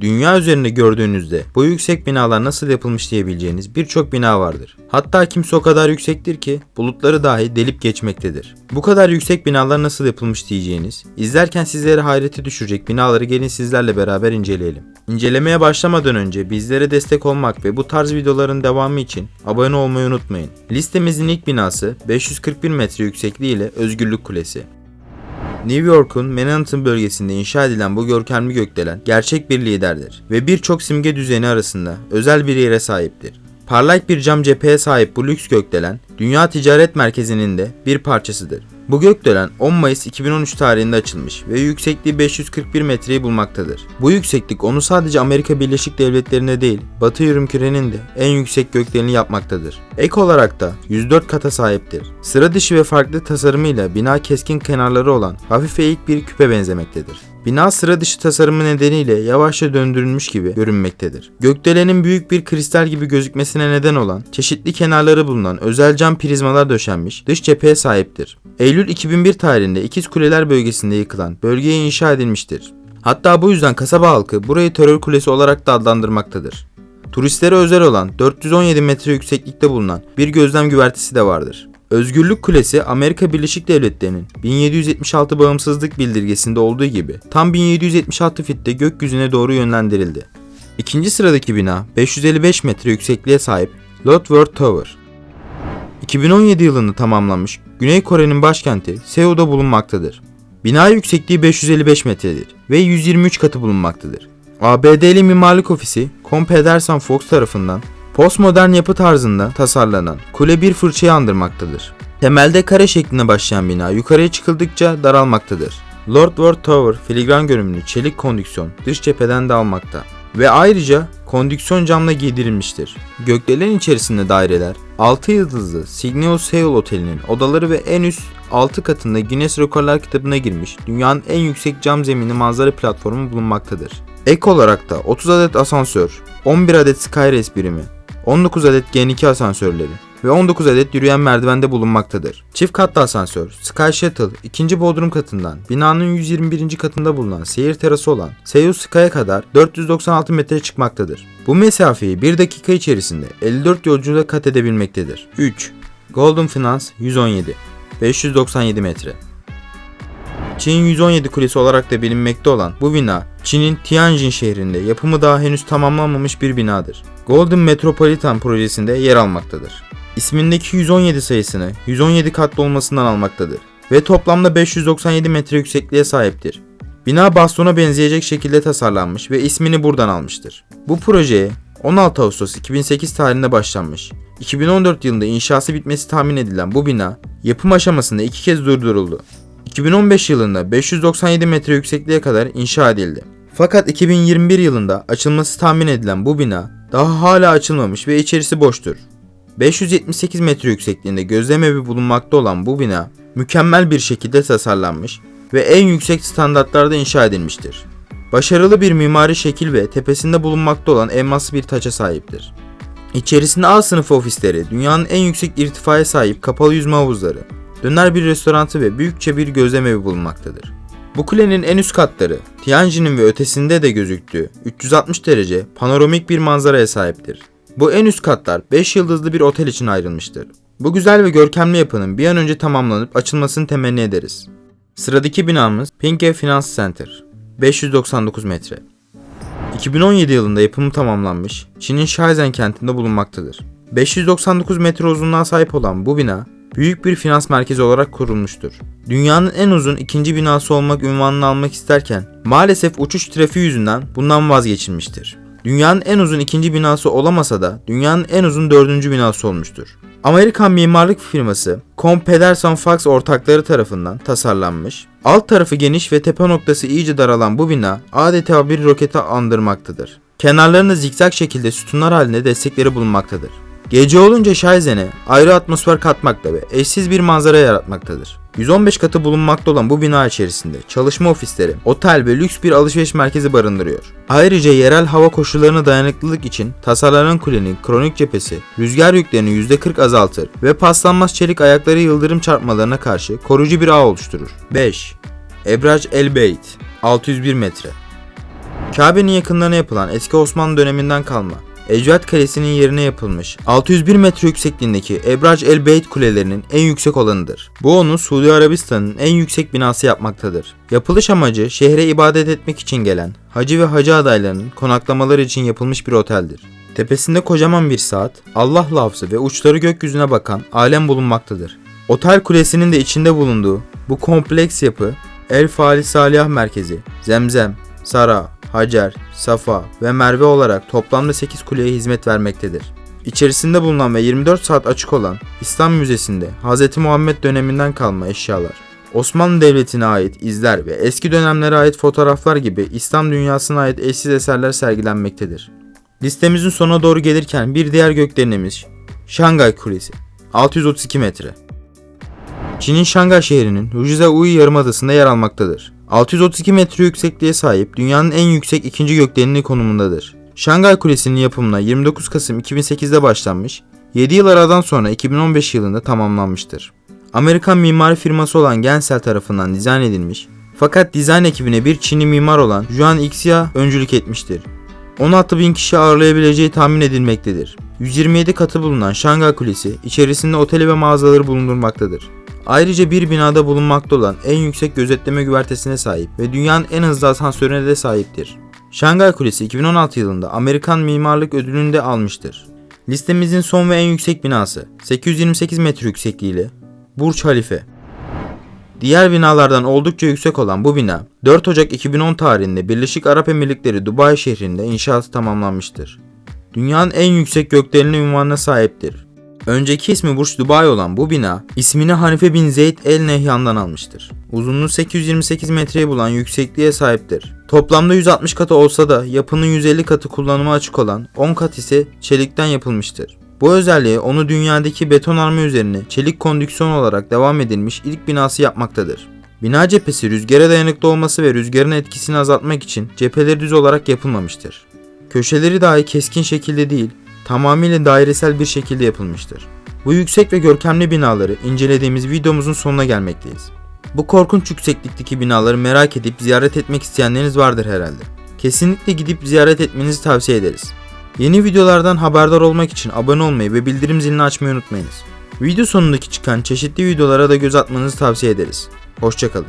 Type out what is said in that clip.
Dünya üzerinde gördüğünüzde bu yüksek binalar nasıl yapılmış diyebileceğiniz birçok bina vardır. Hatta kimse o kadar yüksektir ki bulutları dahi delip geçmektedir. Bu kadar yüksek binalar nasıl yapılmış diyeceğiniz, izlerken sizleri hayrete düşürecek binaları gelin sizlerle beraber inceleyelim. İncelemeye başlamadan önce bizlere destek olmak ve bu tarz videoların devamı için abone olmayı unutmayın. Listemizin ilk binası 541 metre yüksekliği ile Özgürlük Kulesi. New York'un Manhattan bölgesinde inşa edilen bu görkemli gökdelen gerçek bir liderdir ve birçok simge düzeni arasında özel bir yere sahiptir. Parlak bir cam cepheye sahip bu lüks gökdelen, Dünya Ticaret Merkezi'nin de bir parçasıdır. Bu gökdelen 10 Mayıs 2013 tarihinde açılmış ve yüksekliği 541 metreyi bulmaktadır. Bu yükseklik onu sadece Amerika Birleşik Devletleri'nde değil, Batı Yarımküre'nin de en yüksek gökdeleni yapmaktadır. Ek olarak da 104 kata sahiptir. Sıra dışı ve farklı tasarımıyla bina keskin kenarları olan hafif eğik bir küpe benzemektedir. Bina sıra dışı tasarımı nedeniyle yavaşça döndürülmüş gibi görünmektedir. Gökdelenin büyük bir kristal gibi gözükmesine neden olan, çeşitli kenarları bulunan özel cam prizmalar döşenmiş dış cepheye sahiptir. Eylül 2001 tarihinde İkiz Kuleler bölgesinde yıkılan bölgeye inşa edilmiştir. Hatta bu yüzden kasaba halkı burayı terör kulesi olarak da adlandırmaktadır. Turistlere özel olan 417 metre yükseklikte bulunan bir gözlem güvertesi de vardır. Özgürlük Kulesi Amerika Birleşik Devletleri'nin 1776 bağımsızlık bildirgesinde olduğu gibi tam 1776 fitte gökyüzüne doğru yönlendirildi. İkinci sıradaki bina 555 metre yüksekliğe sahip Lodworth Tower. 2017 yılında tamamlanmış Güney Kore'nin başkenti Seul'da bulunmaktadır. Bina yüksekliği 555 metredir ve 123 katı bulunmaktadır. ABD'li mimarlık ofisi Comp Ederson Fox tarafından postmodern yapı tarzında tasarlanan kule bir fırçayı andırmaktadır. Temelde kare şeklinde başlayan bina yukarıya çıkıldıkça daralmaktadır. Lord Worth Tower filigran görünümlü çelik kondüksiyon dış cepheden de almakta ve ayrıca kondüksiyon camla giydirilmiştir. Gökdelen içerisinde daireler, 6 yıldızlı Signal Seoul Oteli'nin odaları ve en üst 6 katında Guinness Rekorlar kitabına girmiş dünyanın en yüksek cam zeminli manzara platformu bulunmaktadır. Ek olarak da 30 adet asansör, 11 adet Skyres birimi, 19 adet G2 asansörleri ve 19 adet yürüyen merdivende bulunmaktadır. Çift katlı asansör, Sky Shuttle, ikinci bodrum katından binanın 121. katında bulunan seyir terası olan Seoul Sky'a kadar 496 metre çıkmaktadır. Bu mesafeyi 1 dakika içerisinde 54 yolcuyla kat edebilmektedir. 3. Golden Finance 117 597 metre Çin 117 Kulesi olarak da bilinmekte olan bu bina, Çin'in Tianjin şehrinde yapımı daha henüz tamamlanmamış bir binadır. Golden Metropolitan projesinde yer almaktadır. İsmindeki 117 sayısını 117 katlı olmasından almaktadır ve toplamda 597 metre yüksekliğe sahiptir. Bina bastona benzeyecek şekilde tasarlanmış ve ismini buradan almıştır. Bu projeye 16 Ağustos 2008 tarihinde başlanmış. 2014 yılında inşası bitmesi tahmin edilen bu bina yapım aşamasında iki kez durduruldu. 2015 yılında 597 metre yüksekliğe kadar inşa edildi. Fakat 2021 yılında açılması tahmin edilen bu bina daha hala açılmamış ve içerisi boştur. 578 metre yüksekliğinde gözlem evi bulunmakta olan bu bina mükemmel bir şekilde tasarlanmış ve en yüksek standartlarda inşa edilmiştir. Başarılı bir mimari şekil ve tepesinde bulunmakta olan elmaslı bir taça sahiptir. İçerisinde A sınıfı ofisleri, dünyanın en yüksek irtifaya sahip kapalı yüzme havuzları, döner bir restoranı ve büyükçe bir gözlem evi bulunmaktadır. Bu kulenin en üst katları, Tianjin'in ve ötesinde de gözüktüğü 360 derece panoramik bir manzaraya sahiptir. Bu en üst katlar 5 yıldızlı bir otel için ayrılmıştır. Bu güzel ve görkemli yapının bir an önce tamamlanıp açılmasını temenni ederiz. Sıradaki binamız Pinke Finance Center. 599 metre. 2017 yılında yapımı tamamlanmış, Çin'in Shenzhen kentinde bulunmaktadır. 599 metre uzunluğa sahip olan bu bina, büyük bir finans merkezi olarak kurulmuştur. Dünyanın en uzun ikinci binası olmak ünvanını almak isterken, maalesef uçuş trafiği yüzünden bundan vazgeçilmiştir. Dünyanın en uzun ikinci binası olamasa da dünyanın en uzun dördüncü binası olmuştur. Amerikan mimarlık firması Comp Pedersen Fox ortakları tarafından tasarlanmış, alt tarafı geniş ve tepe noktası iyice daralan bu bina adeta bir roketi andırmaktadır. Kenarlarında zikzak şekilde sütunlar halinde destekleri bulunmaktadır. Gece olunca Shaizen'e ayrı atmosfer katmakta ve eşsiz bir manzara yaratmaktadır. 115 katı bulunmakta olan bu bina içerisinde çalışma ofisleri, otel ve lüks bir alışveriş merkezi barındırıyor. Ayrıca yerel hava koşullarına dayanıklılık için tasarlanan kulenin kronik cephesi rüzgar yüklerini %40 azaltır ve paslanmaz çelik ayakları yıldırım çarpmalarına karşı koruyucu bir ağ oluşturur. 5. Ebraj El Beit 601 metre Kabe'nin yakınlarına yapılan eski Osmanlı döneminden kalma Ecvat Kalesi'nin yerine yapılmış 601 metre yüksekliğindeki Ebrac el Beyt kulelerinin en yüksek olanıdır. Bu onu Suudi Arabistan'ın en yüksek binası yapmaktadır. Yapılış amacı şehre ibadet etmek için gelen hacı ve hacı adaylarının konaklamaları için yapılmış bir oteldir. Tepesinde kocaman bir saat, Allah lafzı ve uçları gökyüzüne bakan alem bulunmaktadır. Otel kulesinin de içinde bulunduğu bu kompleks yapı El Fali Salih Merkezi, Zemzem, Sara, Hacer, Safa ve Merve olarak toplamda 8 kuleye hizmet vermektedir. İçerisinde bulunan ve 24 saat açık olan İslam Müzesi'nde Hz. Muhammed döneminden kalma eşyalar, Osmanlı Devleti'ne ait izler ve eski dönemlere ait fotoğraflar gibi İslam dünyasına ait eşsiz eserler sergilenmektedir. Listemizin sonuna doğru gelirken bir diğer gökdelenimiz Şangay Kulesi 632 metre. Çin'in Şangay şehrinin Rujiza-Ui Yarımadası'nda yer almaktadır. 632 metre yüksekliğe sahip dünyanın en yüksek ikinci gökdeleni konumundadır. Şangay Kulesi'nin yapımına 29 Kasım 2008'de başlanmış, 7 yıl aradan sonra 2015 yılında tamamlanmıştır. Amerikan mimari firması olan Gensel tarafından dizayn edilmiş, fakat dizayn ekibine bir Çinli mimar olan Juan Xia öncülük etmiştir. 16 bin kişi ağırlayabileceği tahmin edilmektedir. 127 katı bulunan Şangay Kulesi içerisinde oteli ve mağazaları bulundurmaktadır. Ayrıca bir binada bulunmakta olan en yüksek gözetleme güvertesine sahip ve dünyanın en hızlı asansörüne de sahiptir. Şangay Kulesi 2016 yılında Amerikan Mimarlık Ödülünü de almıştır. Listemizin son ve en yüksek binası 828 metre yüksekliğiyle Burç Halife. Diğer binalardan oldukça yüksek olan bu bina 4 Ocak 2010 tarihinde Birleşik Arap Emirlikleri Dubai şehrinde inşaatı tamamlanmıştır. Dünyanın en yüksek gökdeleni ünvanına sahiptir. Önceki ismi Burç Dubai olan bu bina ismini Hanife bin Zeyd El Nehyan'dan almıştır. Uzunluğu 828 metreyi bulan yüksekliğe sahiptir. Toplamda 160 katı olsa da yapının 150 katı kullanıma açık olan 10 kat ise çelikten yapılmıştır. Bu özelliği onu dünyadaki betonarme üzerine çelik kondüksiyon olarak devam edilmiş ilk binası yapmaktadır. Bina cephesi rüzgara dayanıklı olması ve rüzgarın etkisini azaltmak için cepheleri düz olarak yapılmamıştır. Köşeleri dahi keskin şekilde değil, tamamıyla dairesel bir şekilde yapılmıştır. Bu yüksek ve görkemli binaları incelediğimiz videomuzun sonuna gelmekteyiz. Bu korkunç yükseklikteki binaları merak edip ziyaret etmek isteyenleriniz vardır herhalde. Kesinlikle gidip ziyaret etmenizi tavsiye ederiz. Yeni videolardan haberdar olmak için abone olmayı ve bildirim zilini açmayı unutmayınız. Video sonundaki çıkan çeşitli videolara da göz atmanızı tavsiye ederiz. Hoşçakalın.